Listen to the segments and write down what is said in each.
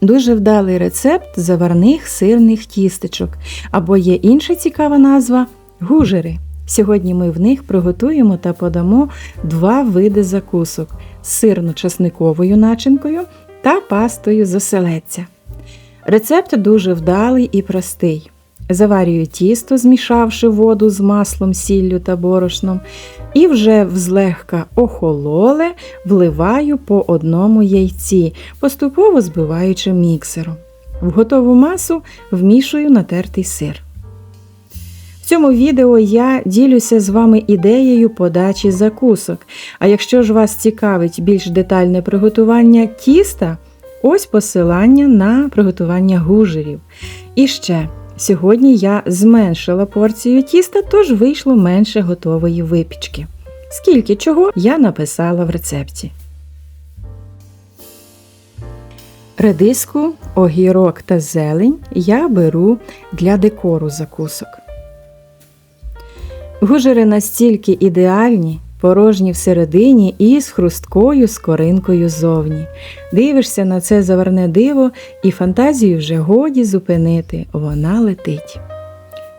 Дуже вдалий рецепт заварних сирних тістечок, або є інша цікава назва гужери. Сьогодні ми в них приготуємо та подамо два види закусок з сирно-часниковою начинкою та пастою з оселедця. Рецепт дуже вдалий і простий. Заварюю тісто, змішавши воду з маслом, сіллю та борошном, і вже взлегка охололе вливаю по одному яйці, поступово збиваючи міксером. В готову масу вмішую натертий сир. В цьому відео я ділюся з вами ідеєю подачі закусок. А якщо ж вас цікавить більш детальне приготування тіста, ось посилання на приготування гужерів. І ще. Сьогодні я зменшила порцію тіста, тож вийшло менше готової випічки. Скільки чого я написала в рецепті. Редиску, огірок та зелень я беру для декору закусок. Гужери настільки ідеальні, порожні всередині і з хрусткою скоринкою зовні. Дивишся на це заварне диво, і фантазію вже годі зупинити, вона летить.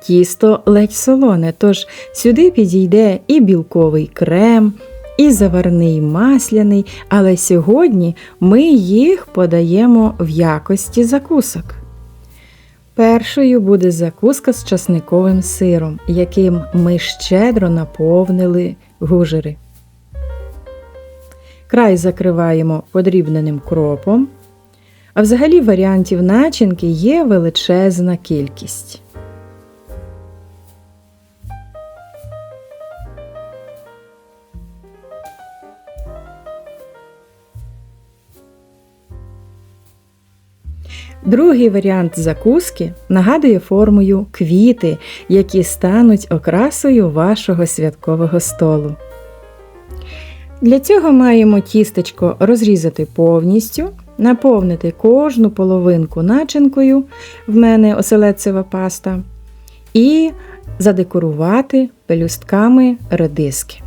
Тісто ледь солоне, тож сюди підійде і білковий крем, і заварний масляний, але сьогодні ми їх подаємо в якості закусок. Першою буде закуска з часниковим сиром, яким ми щедро наповнили гужери. Край закриваємо подрібненим кропом, а взагалі варіантів начинки є величезна кількість. Другий варіант закуски нагадує формою квіти, які стануть окрасою вашого святкового столу. Для цього маємо тістечко розрізати повністю, наповнити кожну половинку начинкою, в мене оселедцева паста, і задекорувати пелюстками редиски.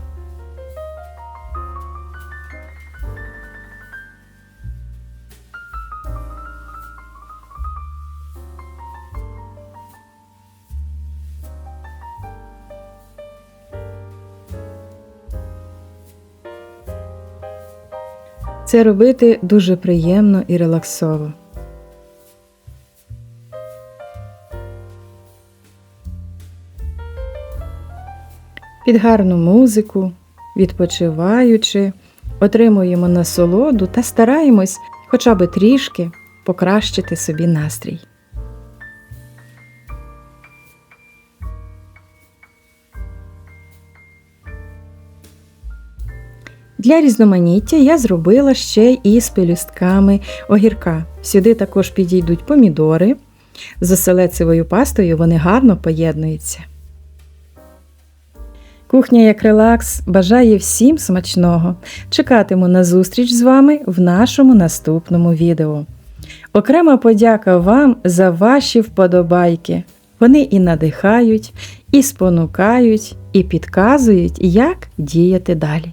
Це робити дуже приємно і релаксово. Під гарну музику, відпочиваючи, отримуємо насолоду та стараємось хоча б трішки покращити собі настрій. Для різноманіття я зробила ще і з пелюстками огірка. Сюди також підійдуть помідори. З оселецевою пастою вони гарно поєднуються. Кухня як релакс бажає всім смачного. Чекатиму на зустріч з вами в нашому наступному відео. Окрема подяка вам за ваші вподобайки. Вони і надихають, і спонукають, і підказують, як діяти далі.